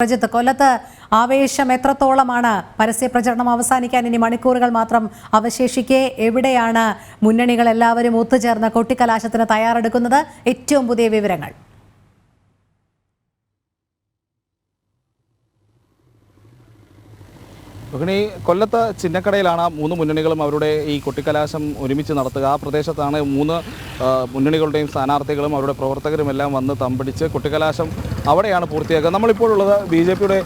പ്രജിത്ത് കൊല്ലത്ത് ആവേശം എത്രത്തോളമാണ്? പരസ്യ പ്രചരണം അവസാനിക്കാൻ ഇനി മണിക്കൂറുകൾ മാത്രം അവശേഷിക്കെ എവിടെയാണ് മുന്നണികൾ എല്ലാവരും ഒത്തുചേർന്ന് കൊട്ടിക്കലാശത്തിന് തയ്യാറെടുക്കുന്നത്? ഏറ്റവും പുതിയ വിവരങ്ങൾ. രോഹിണി കൊല്ലത്ത് ചിന്നക്കടയിലാണ് മൂന്ന് മുന്നണികളും അവരുടെ ഈ കൊട്ടിക്കലാശം ഒരുമിച്ച് നടത്തുക. ആ പ്രദേശത്താണ് മൂന്ന് മുന്നണികളുടെയും സ്ഥാനാർത്ഥികളും അവരുടെ പ്രവർത്തകരും എല്ലാം വന്ന് തമ്പടിച്ച് കൊട്ടിക്കലാശം അവിടെയാണ് പൂർത്തിയാക്കുക. നമ്മളിപ്പോൾ ഉള്ളത് ബി ജെ പിയുടെ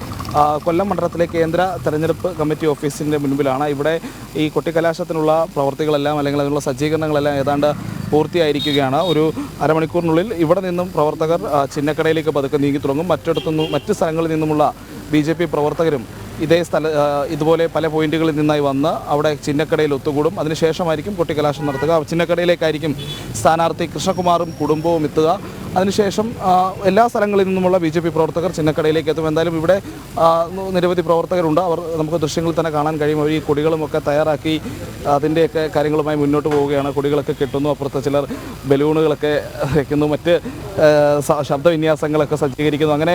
കൊല്ലം മണ്ഡലത്തിലെ കേന്ദ്ര തെരഞ്ഞെടുപ്പ് കമ്മിറ്റി ഓഫീസിന്റെ മുൻപിലാണ്. ഇവിടെ ഈ കൊട്ടിക്കലാശത്തിനുള്ള പ്രവർത്തികളെല്ലാം അല്ലെങ്കിൽ അതിനുള്ള സജ്ജീകരണങ്ങളെല്ലാം ഏതാണ്ട് പൂർത്തിയായിരിക്കുകയാണ്. ഒരു അരമണിക്കൂറിനുള്ളിൽ ഇവിടെ നിന്നും പ്രവർത്തകർ ചിന്നക്കടയിലേക്ക് പതുക്കെ നീങ്ങി തുടങ്ങും. മറ്റിടത്തുനിന്നും മറ്റ് സ്ഥലങ്ങളിൽ നിന്നുമുള്ള ബി പ്രവർത്തകരും ഇതേ സ്ഥല ഇതുപോലെ പല പോയിന്റുകളിൽ നിന്നായി വന്ന് അവിടെ ചിന്നക്കടയിൽ ഒത്തുകൂടും. അതിനുശേഷമായിരിക്കും കൊട്ടിക്കലാശം നടത്തുക. ചിന്നക്കടയിലേക്കായിരിക്കും സ്ഥാനാർത്ഥി കൃഷ്ണകുമാറും കുടുംബവും എത്തുക. അതിനുശേഷം എല്ലാ സ്ഥലങ്ങളിൽ നിന്നുമുള്ള ബി ജെ പി പ്രവർത്തകർ ചിന്നക്കടയിലേക്ക് എത്തും. എന്തായാലും ഇവിടെ നിരവധി പ്രവർത്തകരുണ്ട്. അവർ നമുക്ക് ദൃശ്യങ്ങളിൽ തന്നെ കാണാൻ കഴിയും. അവർ ഈ കൊടികളുമൊക്കെ തയ്യാറാക്കി അതിന്റെയൊക്കെ കാര്യങ്ങളുമായി മുന്നോട്ട് പോവുകയാണ്. കൊടികളൊക്കെ കെട്ടുന്നു. അപ്പുറത്ത് ചിലർ ബലൂണുകളൊക്കെ വയ്ക്കുന്നു. മറ്റ് ശബ്ദവിന്യാസങ്ങളൊക്കെ സജ്ജീകരിക്കുന്നു. അങ്ങനെ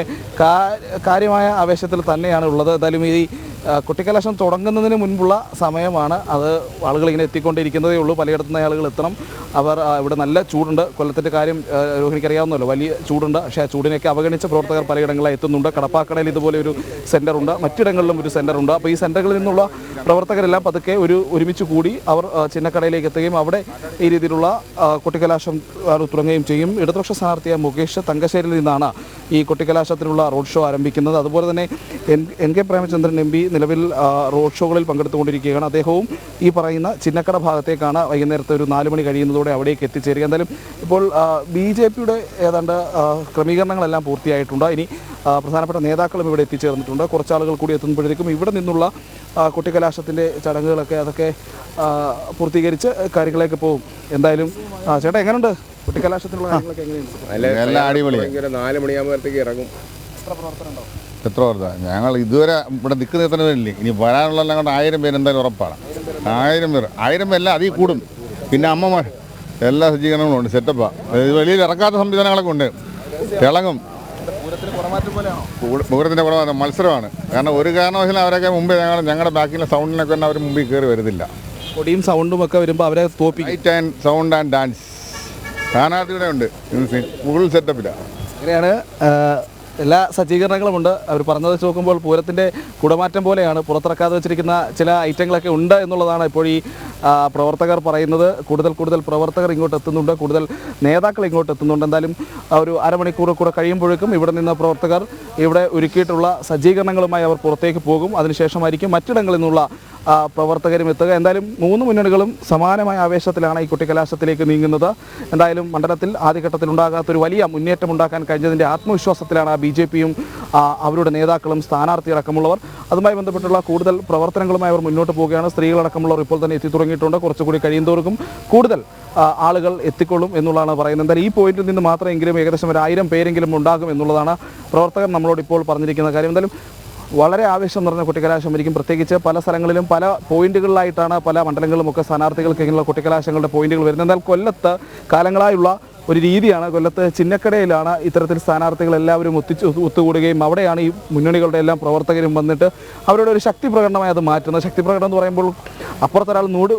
കാര്യമായ ആവേശത്തിൽ തന്നെയാണ് ഉള്ളത്. എന്തായാലും ഈ ആ, കൊട്ടിക്കലാശം തുടങ്ങുന്നതിന് മുൻപുള്ള സമയമാണ് അത് ആളുകൾ ഇങ്ങനെ എത്തിക്കൊണ്ടിരിക്കുന്നതേ ഉള്ളൂ. പലയിടത്തു നിന്ന് ആളുകൾ എത്തണം. അവർ ഇവിടെ നല്ല ചൂടുണ്ട്. കൊല്ലത്തിന്റെ കാര്യം രോഹിണിക്കറിയാവുന്നല്ലോ വലിയ ചൂടുണ്ട്. പക്ഷേ ആ ചൂടിനെയൊക്കെ അവഗണിച്ച പ്രവർത്തകർ പലയിടങ്ങളിൽ എത്തുന്നുണ്ട്. കടപ്പാക്കടയിൽ ഇതുപോലെ ഒരു സെന്ററുണ്ട് മറ്റിടങ്ങളിലും ഒരു സെന്ററുണ്ട് അപ്പോൾ ഈ സെന്ററുകളിൽ നിന്നുള്ള പ്രവർത്തകരെല്ലാം പതുക്കെ ഒരു ഒരുമിച്ച് കൂടി അവർ ചിന്നക്കടയിലേക്ക് എത്തുകയും അവിടെ ഈ രീതിയിലുള്ള കുട്ടിക്കലാശം തുടങ്ങുകയും ചെയ്യും. ഇടതുപക്ഷ സ്ഥാനാർത്ഥിയായ മുകേഷ് തങ്കശ്ശേരിയിൽ നിന്നാണ് ഈ കുട്ടിക്കലാശത്തിനുള്ള റോഡ് ഷോ ആരംഭിക്കുന്നത്. അതുപോലെ തന്നെ N N K Premachandran M P നിലവിൽ റോഡ് ഷോകളിൽ പങ്കെടുത്തുകൊണ്ടിരിക്കുകയാണ്. അദ്ദേഹവും ഈ പറയുന്ന ചിന്നക്കട ഭാഗത്തേക്കാണ് വൈകുന്നേരത്തെ ഒരു നാല് മണി കഴിയുന്നതോടെ അവിടേക്ക് എത്തിച്ചേരുക. എന്തായാലും ഇപ്പോൾ ബി ജെ പിയുടെ ഏതാണ്ട് ക്രമീകരണങ്ങളെല്ലാം പൂർത്തിയായിട്ടുണ്ട്. ഇനി പ്രധാനപ്പെട്ട നേതാക്കളും ഇവിടെ എത്തിച്ചേർന്നിട്ടുണ്ട്. കുറച്ചാളുകൾ കൂടി എത്തുമ്പോഴേക്കും ഇവിടെ നിന്നുള്ള കുട്ടിക്കലാശത്തിന്റെ ചടങ്ങുകളൊക്കെ അതൊക്കെ പൂർത്തീകരിച്ച് കാര്യങ്ങളൊക്കെ പോകും. എന്തായാലും ചേട്ടാ എങ്ങനെയുണ്ട് കുട്ടിക്കലാശത്തിനുള്ള കാര്യങ്ങളൊക്കെ എങ്ങനെയുണ്ട്? നാല് മണിയാകുമ്പോഴത്തേക്ക് ഇറങ്ങും. എത്ര പേർത്താ ഞങ്ങൾ ഇതുവരെ ഇവിടെ നിൽക്കുന്ന എത്ര പേരില്ലേ ഇനി വരാനുള്ളതെല്ലാം കൊണ്ട് ആയിരം പേര് എന്തായാലും ഉറപ്പാണ്. ആയിരം പേർ ആയിരം പേരല്ല അതിൽ കൂടും. പിന്നെ അമ്മമാർ എല്ലാ സജ്ജീകരണങ്ങളും ഉണ്ട് സെറ്റപ്പാണ് വെളിയിൽ ഇറക്കാത്ത സംവിധാനങ്ങളൊക്കെ ഉണ്ട്. തിളങ്ങും. പൂരത്തിന്റെ കുറവാണ് മത്സരമാണ്. കാരണം ഒരു കാരണവശാലും അവരൊക്കെ മുമ്പേ ഞങ്ങൾ ഞങ്ങളുടെ ബാക്കിലെ സൗണ്ടിനൊക്കെ തന്നെ അവർ മുമ്പിൽ കയറി വരുന്നില്ല. കൊടിയും സൗണ്ടും ഒക്കെ വരുമ്പോൾ അവരെ Tope light and sound and dance സ്ഥാനാർത്ഥിയുടെ ഉണ്ട്. ഫുൾ സെറ്റപ്പിലാണ് അങ്ങനെയാണ് എല്ലാ സജ്ജീകരണങ്ങളുമുണ്ട്. അവർ പറഞ്ഞത് വെച്ച് നോക്കുമ്പോൾ പൂരത്തിന്റെ കുടമാറ്റം പോലെയാണ്. പുറത്തിറക്കാതെ വെച്ചിരിക്കുന്ന ചില ഐറ്റങ്ങളൊക്കെ ഉണ്ട് എന്നുള്ളതാണ് ഇപ്പോൾ ഈ പ്രവർത്തകർ പറയുന്നത് കൂടുതൽ കൂടുതൽ പ്രവർത്തകർ ഇങ്ങോട്ട് എത്തുന്നുണ്ട് കൂടുതൽ നേതാക്കൾ ഇങ്ങോട്ട് എത്തുന്നുണ്ട്. എന്തായാലും ഒരു അരമണിക്കൂർ കൂടെ കഴിയുമ്പോഴേക്കും ഇവിടെ നിന്ന് പ്രവർത്തകർ ഇവിടെ ഒരുക്കിയിട്ടുള്ള സജ്ജീകരണങ്ങളുമായി അവർ പുറത്തേക്ക് പോകും. അതിനുശേഷമായിരിക്കും മറ്റിടങ്ങളിൽ നിന്നുള്ള പ്രവർത്തകരും എത്തുക. എന്തായാലും മൂന്ന് മുന്നണികളും സമാനമായ ആവേശത്തിലാണ് ഈ കുട്ടിക്കലാശത്തിലേക്ക് നീങ്ങുന്നത്. എന്തായാലും മണ്ഡലത്തിൽ ആദ്യഘട്ടത്തിൽ ഉണ്ടാകാത്തൊരു വലിയ മുന്നേറ്റം ഉണ്ടാക്കാൻ കഴിഞ്ഞതിന്റെ ആത്മവിശ്വാസത്തിലാണ് ബി ജെ പിയും അവരുടെ നേതാക്കളും സ്ഥാനാർത്ഥി അടക്കമുള്ളവർ അതുമായി ബന്ധപ്പെട്ടുള്ള കൂടുതൽ പ്രവർത്തനങ്ങളുമായി അവർ മുന്നോട്ട് പോവുകയാണ്. സ്ത്രീകളടക്കമുള്ളവർ ഇപ്പോൾ തന്നെ എത്തി തുടങ്ങിയിട്ടുണ്ട്. കുറച്ചുകൂടി കഴിയുന്നവർക്കും കൂടുതൽ ആളുകൾ എത്തിക്കൊള്ളും എന്നുള്ളതാണ് പറയുന്നത്. എന്തായാലും ഈ പോയിന്റിൽ നിന്ന് മാത്രമെങ്കിലും ഏകദേശം ഒരു ആയിരം പേരെങ്കിലും ഉണ്ടാകും എന്നുള്ളതാണ് പ്രവർത്തകർ നമ്മളോട് ഇപ്പോൾ പറഞ്ഞിരിക്കുന്ന കാര്യം. എന്തായാലും വളരെ ആവേശം നിറഞ്ഞ കുട്ടിക്കലാശമായിരിക്കും പ്രത്യേകിച്ച് പല സ്ഥലങ്ങളിലും പല പോയിന്റുകളിലായിട്ടാണ് പല മണ്ഡലങ്ങളിലുമൊക്കെ സ്ഥാനാർത്ഥികൾക്ക് ഇങ്ങനെയുള്ള കുട്ടിക്കലാശങ്ങളുടെ പോയിന്റുകൾ വരുന്നത്. എന്നാൽ കൊല്ലത്ത് കാലങ്ങളായുള്ള ഒരു രീതിയാണ് കൊല്ലത്ത് ചിന്നക്കടയിലാണ് ഇത്തരത്തിൽ സ്ഥാനാർത്ഥികൾ എല്ലാവരും ഒത്തിച്ച് ഒത്തുകൂടുകയും അവിടെയാണ് ഈ മുന്നണികളുടെ എല്ലാം പ്രവർത്തകരും വന്നിട്ട് അവരുടെ ഒരു ശക്തി പ്രകടനമായി അത് മാറ്റുന്നത്. ശക്തി പ്രകടനം എന്ന് പറയുമ്പോൾ അപ്പുറത്തൊരാൾ നൂറ്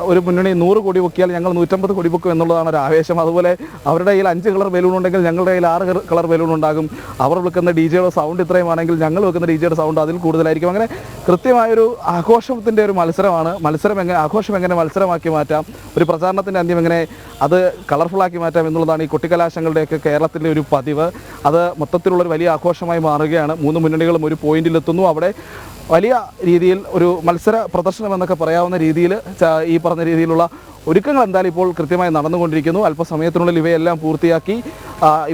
ഒരു മുന്നണി നൂറ് കോടി പൊക്കിയാൽ ഞങ്ങൾ നൂറ്റമ്പത് കോടി പൊക്കും എന്നുള്ളതാണ് ഒരു ആവേശം. അതുപോലെ അവരുടെ കയ്യിൽ അഞ്ച് കളർ ബലൂൺ ഉണ്ടെങ്കിൽ ഞങ്ങളുടെ കയ്യിൽ ആറ് കളർ- ബലൂൺ ഉണ്ടാകും. അവർ വെക്കുന്ന ഡി ജെയുടെ സൗണ്ട് ഇത്രയുമാണെങ്കിൽ ഞങ്ങൾ വെക്കുന്ന ഡി ജെയുടെ സൗണ്ട് അതിൽ കൂടുതലായിരിക്കും. അങ്ങനെ കൃത്യമായൊരു ആഘോഷത്തിന്റെ ഒരു മത്സരമാണ്. മത്സരം എങ്ങനെ ആഘോഷം എങ്ങനെ മത്സരമാക്കി മാറ്റാം? ഒരു പ്രചാരണത്തിന്റെ അന്ത്യം എങ്ങനെ അത് കളർഫുള്ളാക്കി മാറ്റാം എന്നുള്ളതാണ് ഈ കൊട്ടിക്കലാശങ്ങളുടെയൊക്കെ കേരളത്തിലെ ഒരു പതിവ്. അത് മൊത്തത്തിലുള്ളൊരു വലിയ ആഘോഷമായി മാറുകയാണ്. മൂന്ന് മുന്നണികളും ഒരു പോയിന്റിലെത്തുന്നു അവിടെ വലിയ രീതിയിൽ ഒരു മത്സര പ്രദർശനം എന്നൊക്കെ പറയാവുന്ന രീതിയിൽ ഈ പറഞ്ഞ രീതിയിലുള്ള ഒരുക്കങ്ങൾ എന്തായാലും ഇപ്പോൾ കൃത്യമായി നടന്നുകൊണ്ടിരിക്കുന്നു. അല്പസമയത്തിനുള്ളിൽ ഇവയെല്ലാം പൂർത്തിയാക്കി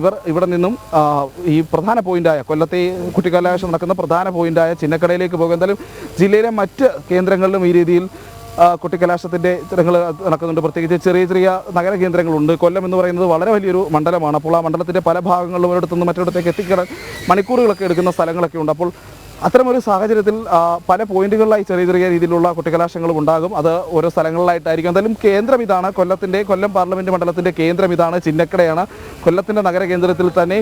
ഇവർ ഇവിടെ നിന്നും ഈ പ്രധാന പോയിന്റായ കൊല്ലത്തെ കുട്ടിക്കാലാവശ്യം നടക്കുന്ന പ്രധാന പോയിന്റായ ചിന്നക്കടയിലേക്ക് പോകും. എന്തായാലും ജില്ലയിലെ മറ്റ് കേന്ദ്രങ്ങളിലും ഈ രീതിയിൽ കുട്ടിക്കലാശത്തിന്റെ ചിത്രങ്ങൾ നടക്കുന്നുണ്ട്. പ്രത്യേകിച്ച് ചെറിയ ചെറിയ നഗര കേന്ദ്രങ്ങളുണ്ട്. കൊല്ലം എന്ന് പറയുന്നത് വളരെ വലിയൊരു മണ്ഡലമാണ്. അപ്പോൾ ആ മണ്ഡലത്തിന്റെ പല ഭാഗങ്ങളിലും ഒരിടത്തു നിന്ന് മറ്റൊരിടത്തേക്ക് എത്തിക്കാൻ മണിക്കൂറുകളൊക്കെ എടുക്കുന്ന സ്ഥലങ്ങളൊക്കെ ഉണ്ട്. അപ്പോൾ അത്തരമൊരു സാഹചര്യത്തിൽ പല പോയിന്റുകളിലായി ചെറിയ ചെറിയ രീതിയിലുള്ള കുട്ടികലാശങ്ങളും ഉണ്ടാകും. അത് ഓരോ സ്ഥലങ്ങളിലായിട്ടായിരിക്കും. എന്തായാലും കേന്ദ്രം ഇതാണ്. കൊല്ലത്തിന്റെ കൊല്ലം പാർലമെന്റ് മണ്ഡലത്തിന്റെ കേന്ദ്രം ഇതാണ്. ചിന്നക്കടയാണ്. കൊല്ലത്തിന്റെ നഗരകേന്ദ്രത്തിൽ തന്നെ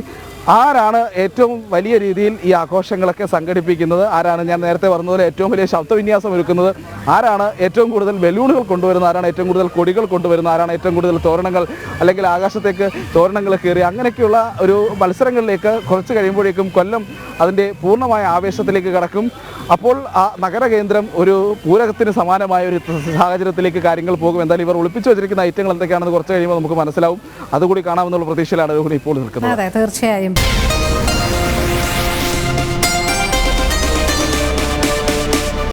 ആരാണ് ഏറ്റവും വലിയ രീതിയിൽ ഈ ആഘോഷങ്ങളൊക്കെ സംഘടിപ്പിക്കുന്നത്? ആരാണ് ഞാൻ നേരത്തെ പറഞ്ഞതുപോലെ ഏറ്റവും വലിയ ശബ്ദവിന്യാസം ഒരുക്കുന്നത്? ആരാണ് ഏറ്റവും കൂടുതൽ ബലൂണുകൾ കൊണ്ടുവരുന്ന ആരാണ് ഏറ്റവും കൂടുതൽ കൊടികൾ കൊണ്ടുവരുന്ന ആരാണ് ഏറ്റവും കൂടുതൽ തോരണങ്ങൾ അല്ലെങ്കിൽ ആകാശത്തേക്ക് തോരണങ്ങൾ കയറി? അങ്ങനെയൊക്കെയുള്ള ഒരു മത്സരങ്ങളിലേക്ക് കുറച്ച് കഴിയുമ്പോഴേക്കും കൊല്ലം അതിന്റെ പൂർണമായ ആവേശത്തിലേക്ക് കടക്കും. അപ്പോൾ ആ നഗര കേന്ദ്രം ഒരു പൂരകത്തിന് സമാനമായ ഒരു സാഹചര്യത്തിലേക്ക് കാര്യങ്ങൾ പോകും. എന്തായാലും ഇവർ ഒളിപ്പിച്ചു വെച്ചിരിക്കുന്ന ഐറ്റങ്ങൾ എന്തൊക്കെയാണെന്ന് കുറച്ച് കഴിയുമ്പോൾ നമുക്ക് മനസ്സിലാവും. അതുകൂടി കാണാമെന്നുള്ള പ്രതീക്ഷയിലാണ് ഇപ്പോൾ നിൽക്കുന്നത്. അതെ തീർച്ചയായും.